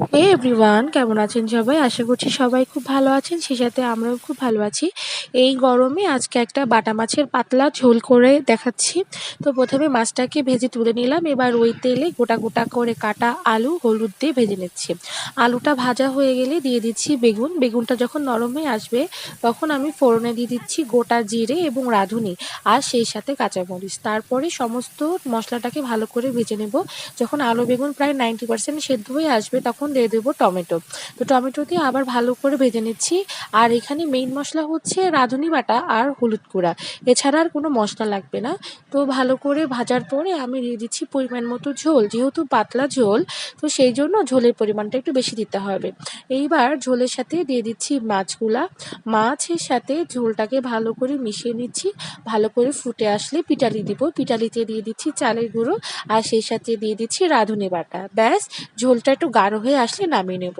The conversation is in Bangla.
হে এভরিওয়ান কেমন আছেন সবাই? আশা করছি সবাই খুব ভালো আছেন। সে সাথে আমরাও খুব ভালো আছি। এই গরমে আজকে একটা বাটা মাছের পাতলা ঝোল করে দেখাচ্ছি। তো প্রথমে মাছটাকে ভেজে তুলে নিলাম। এবার ওই তেলে গোটা গোটা করে কাটা আলু, হলুদ দিয়ে ভেজে নিচ্ছি। আলুটা ভাজা হয়ে গেলে দিয়ে দিচ্ছি বেগুন। বেগুনটা যখন নরম হয়ে আসবে, তখন আমি ফোড়নে দিয়ে দিচ্ছি গোটা জিরে এবং রাঁধুনি আর সেই সাথে কাঁচামরিচ। তারপরে সমস্ত মশলাটাকে ভালো করে ভেজে নেব। যখন আলু, বেগুন প্রায় নাইনটি পার্সেন্ট সেদ্ধ হয়ে আসবে, তখন দিয়ে দেবো টমেটো। তো টমেটো দিয়ে আবার ভালো করে ভেজে নিচ্ছি। আর এখানে মেইন মশলা হচ্ছে রাঁধুনি বাটা আর হলুদ গুঁড়া। এছাড়া আর কোনো মশলা লাগবে না। তো ভালো করে ভাজার পরে আমি দিয়ে দিচ্ছি পরিমাণ মতো ঝোল। যেহেতু পাতলা ঝোল, তো সেই জন্য ঝোলের পরিমাণটা একটু বেশি দিতে হবে। এইবার ঝোলের সাথে দিয়ে দিচ্ছি মাছগুলা। মাছের সাথে ঝোলটাকে ভালো করে মিশিয়ে নিচ্ছি। ভালো করে ফুটে আসলে পিটালি দিব। পিটালিতে দিয়ে দিচ্ছি চালের গুঁড়ো। আর সেই সাথে দিয়ে দিচ্ছি রাঁধুনি বাটা। ব্যাস, ঝোলটা একটু গাঢ় হয়ে আসলে নামিয়ে নেব।